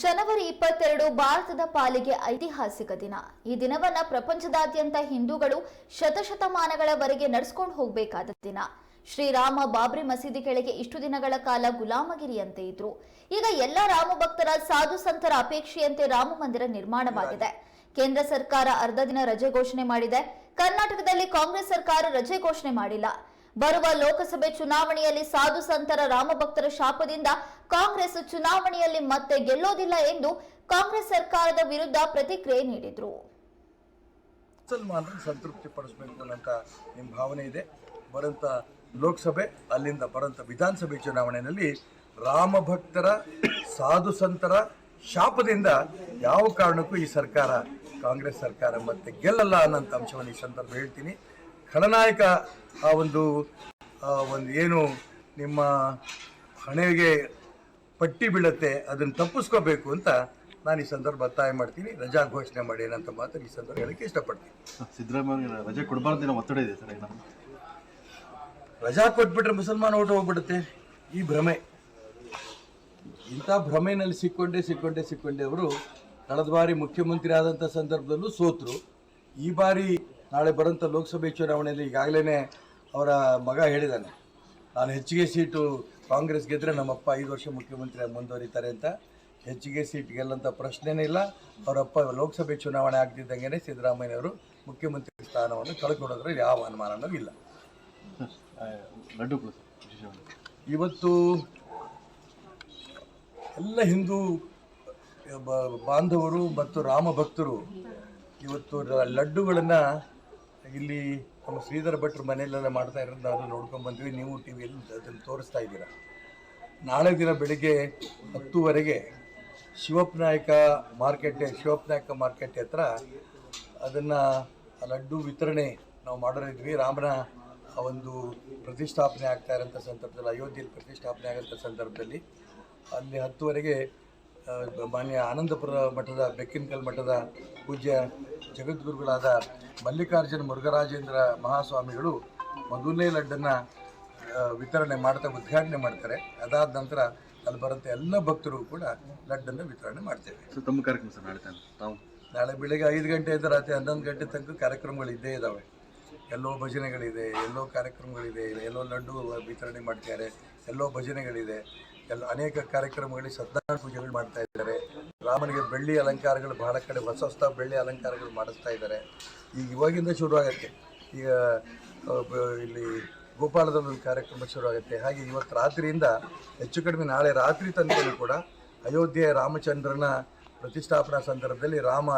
ಜನವರಿ ಇಪ್ಪತ್ತೆರಡು ಭಾರತದ ಪಾಲಿಗೆ ಐತಿಹಾಸಿಕ ದಿನ. ಈ ದಿನವನ್ನ ಪ್ರಪಂಚದಾದ್ಯಂತ ಹಿಂದೂಗಳು ಶತಶತಮಾನಗಳವರೆಗೆ ನಡೆಸ್ಕೊಂಡು ಹೋಗಬೇಕಾದ ದಿನ. ಶ್ರೀರಾಮ ಬಾಬ್ರಿ ಮಸೀದಿ ಕೆಳಗೆ ಇಷ್ಟು ದಿನಗಳ ಕಾಲ ಗುಲಾಮಗಿರಿಯಂತೆ ಇದ್ರು. ಈಗ ಎಲ್ಲ ರಾಮ ಭಕ್ತರ ಸಾಧು ಸಂತರ ಅಪೇಕ್ಷೆಯಂತೆ ರಾಮ ಮಂದಿರ ನಿರ್ಮಾಣವಾಗಿದೆ. ಕೇಂದ್ರ ಸರ್ಕಾರ ಅರ್ಧ ದಿನ ರಜೆ ಘೋಷಣೆ ಮಾಡಿದೆ. ಕರ್ನಾಟಕದಲ್ಲಿ ಕಾಂಗ್ರೆಸ್ ಸರ್ಕಾರ ರಜೆ ಘೋಷಣೆ ಮಾಡಿಲ್ಲ. ಬರುವ ಲೋಕಸಭೆ ಚುನಾವಣೆಯಲ್ಲಿ ಸಾಧು ಸಂತರ ರಾಮಭಕ್ತರ ಶಾಪದಿಂದ ಕಾಂಗ್ರೆಸ್ ಚುನಾವಣೆಯಲ್ಲಿ ಮತ್ತೆ ಗೆಲ್ಲೋದಿಲ್ಲ ಎಂದು ಕಾಂಗ್ರೆಸ್ ಸರ್ಕಾರದ ವಿರುದ್ಧ ಪ್ರತಿಕ್ರಿಯೆ ನೀಡಿದ್ರು. ಮುಸಲ್ಮಾನರು ಸಂತೃಪ್ತಿ ಪಡಿಸಬೇಕು ಅನ್ನೋಂಥ ನಿಮ್ಮ ಭಾವನೆ ಇದೆ. ಬರಂತ ಲೋಕಸಭೆ, ಅಲ್ಲಿಂದ ಬರಂತ ವಿಧಾನಸಭೆ ಚುನಾವಣೆಯಲ್ಲಿ ರಾಮಭಕ್ತರ, ಸಾಧು ಸಂತರ ಶಾಪದಿಂದ ಯಾವ ಕಾರಣಕ್ಕೂ ಈ ಸರ್ಕಾರ, ಕಾಂಗ್ರೆಸ್ ಸರ್ಕಾರ ಮತ್ತೆ ಗೆಲ್ಲಲ್ಲ ಅನ್ನೋಂಥ ಅಂಶವನ್ನು ಈ ಸಂದರ್ಭ ಹೇಳ್ತೀನಿ. ಖಳನಾಯಕ ಆ ಒಂದು ಒಂದು ಏನು ನಿಮ್ಮ ಹಣೆಗೆ ಪಟ್ಟಿ ಬೀಳುತ್ತೆ ಅದನ್ನು ತಪ್ಪಿಸ್ಕೋಬೇಕು ಅಂತ ನಾನು ಈ ಸಂದರ್ಭ ಒತ್ತಾಯ ಮಾಡ್ತೀನಿ. ರಜಾ ಘೋಷಣೆ ಮಾಡಿ ಏನಂತ ಮಾತ್ರ ಈ ಸಂದರ್ಭ ಹೇಳಕ್ಕೆ ಇಷ್ಟಪಡ್ತೀನಿ. ಸಿದ್ದರಾಮಯ್ಯ ರಜೆ ಕೊಡಬಾರ್ದು ಏನೋ ಒತ್ತಡ ಇದೆ ಸರ್ ರಜಾ ಕೊಟ್ಬಿಟ್ರೆ ಮುಸಲ್ಮಾನ ಓಟ್ ಹೋಗ್ಬಿಡುತ್ತೆ. ಈ ಭ್ರಮೆ. ಇಂಥ ಭ್ರಮೆನಲ್ಲಿ ಸಿಕ್ಕೊಂಡೆ ಸಿಕ್ಕೊಂಡೆ ಸಿಕ್ಕೊಂಡೆ ಅವರು ಕಳೆದ ಬಾರಿ ಮುಖ್ಯಮಂತ್ರಿ ಆದಂಥ ಸಂದರ್ಭದಲ್ಲೂ ಸೋತರು. ಈ ಬಾರಿ ನಾಳೆ ಬರುವಂಥ ಲೋಕಸಭೆ ಚುನಾವಣೆಯಲ್ಲಿ ಈಗಾಗಲೇ ಅವರ ಮಗ ಹೇಳಿದ್ದಾನೆ. ನಾನು ಹೆಚ್ಚಿಗೆ ಸೀಟು ಕಾಂಗ್ರೆಸ್ ಗೆದ್ದರೆ ನಮ್ಮಪ್ಪ ಐದು ವರ್ಷ ಮುಖ್ಯಮಂತ್ರಿ ಮುಂದುವರಿತಾರೆ ಅಂತ. ಹೆಚ್ಚಿಗೆ ಸೀಟ್ ಗೆಲ್ಲಂಥ ಪ್ರಶ್ನೆನೇ ಇಲ್ಲ. ಅವರಪ್ಪ ಲೋಕಸಭೆ ಚುನಾವಣೆ ಆಗ್ತಿದ್ದಂಗೆ ಸಿದ್ದರಾಮಯ್ಯವರು ಮುಖ್ಯಮಂತ್ರಿ ಸ್ಥಾನವನ್ನು ಕಳ್ಕೊಡೋದ್ರಲ್ಲಿ ಯಾವ ಅನುಮಾನನೂ ಇಲ್ಲ. ಇವತ್ತು ಎಲ್ಲ ಹಿಂದೂ ಬಾಂಧವರು ಮತ್ತು ರಾಮ ಭಕ್ತರು ಇವತ್ತು ಲಡ್ಡುಗಳನ್ನು ಇಲ್ಲಿ ನಮ್ಮ ಶ್ರೀಧರ ಭಟ್ರು ಮನೆಯಲ್ಲೆಲ್ಲ ಮಾಡ್ತಾ ಇರೋದು ನಾವು ನೋಡ್ಕೊಂಡು ಬಂದ್ವಿ. ನೀವು ಟಿ ವಿಯಲ್ಲಿ ಅದನ್ನು ತೋರಿಸ್ತಾ ಇದ್ದೀರಾ. ನಾಳೆ ದಿನ ಬೆಳಿಗ್ಗೆ ಹತ್ತುವರೆಗೆ ಶಿವಪ್ನಾಯಕ ಮಾರ್ಕೆಟ್ ಶಿವಪ್ನಾಯಕ ಮಾರ್ಕೆಟ್ ಹತ್ರ ಅದನ್ನು ಲಡ್ಡು ವಿತರಣೆ ನಾವು ಮಾಡೋರಿದ್ವಿ ರಾಮನ ಒಂದು ಪ್ರತಿಷ್ಠಾಪನೆ ಆಗ್ತಾ ಇರೋಂಥ ಸಂದರ್ಭದಲ್ಲಿ, ಅಯೋಧ್ಯೆಯಲ್ಲಿ ಪ್ರತಿಷ್ಠಾಪನೆ ಆಗೋಂಥ ಸಂದರ್ಭದಲ್ಲಿ ಅಲ್ಲಿ ಹತ್ತುವರೆಗೆ ಮಾನ್ಯ ಆನಂದಪುರ ಮಠದ, ಬೆಕ್ಕಿನಕಲ್ ಮಠದ ಪೂಜ್ಯ ಜಗದ್ಗುರುಗಳಾದ ಮಲ್ಲಿಕಾರ್ಜುನ ಮುರುಘರಾಜೇಂದ್ರ ಮಹಾಸ್ವಾಮಿಗಳು ಮೊದಲನೇ ಲಡ್ಡನ್ನು ವಿತರಣೆ ಮಾಡ್ತಾ ಉದ್ಘಾಟನೆ ಮಾಡ್ತಾರೆ. ಅದಾದ ನಂತರ ಅಲ್ಲಿ ಬರುತ್ತೆ ಎಲ್ಲ ಭಕ್ತರು ಕೂಡ ಲಡ್ಡನ್ನು ವಿತರಣೆ ಮಾಡ್ತೇವೆ. ಸೊ ತಮ್ಮ ಕಾರ್ಯಕ್ರಮ ಸರ್ ನಾಳೆ ತಾವು? ನಾಳೆ ಬೆಳಿಗ್ಗೆ ಐದು ಗಂಟೆಯಿಂದ ರಾತ್ರಿ ಹನ್ನೊಂದು ಗಂಟೆ ತನಕ ಕಾರ್ಯಕ್ರಮಗಳು ಇದ್ದೇ ಇದ್ದಾವೆ. ಎಲ್ಲೋ ಭಜನೆಗಳಿದೆ ಎಲ್ಲೋ ಕಾರ್ಯಕ್ರಮಗಳಿದೆ ಎಲ್ಲೋ ಲಡ್ಡು ವಿತರಣೆ ಮಾಡ್ತಾರೆ ಎಲ್ಲೋ ಭಜನೆಗಳಿದೆ. ಎಲ್ಲ ಅನೇಕ ಕಾರ್ಯಕ್ರಮಗಳಿಗೆ ಸದ್ದಾನ ಪೂಜೆಗಳು ಮಾಡ್ತಾ ಇದ್ದಾರೆ. ರಾಮನಿಗೆ ಬೆಳ್ಳಿ ಅಲಂಕಾರಗಳು ಬಹಳ ಕಡೆ ಹೊಸ ಹೊಸ ಬೆಳ್ಳಿ ಅಲಂಕಾರಗಳು ಮಾಡಿಸ್ತಾ ಇದ್ದಾರೆ. ಈಗ ಇವಾಗಿಂದ ಶುರುವಾಗತ್ತೆ. ಈಗ ಇಲ್ಲಿ ಗೋಪಾಲದ ಒಂದು ಕಾರ್ಯಕ್ರಮ ಶುರುವಾಗುತ್ತೆ. ಹಾಗೆ ಇವತ್ತು ರಾತ್ರಿಯಿಂದ ಹೆಚ್ಚು ಕಡಿಮೆ ನಾಳೆ ರಾತ್ರಿ ತನಕ ಕೂಡ ಅಯೋಧ್ಯೆ ರಾಮಚಂದ್ರನ ಪ್ರತಿಷ್ಠಾಪನಾ ಸಂದರ್ಭದಲ್ಲಿ ರಾಮ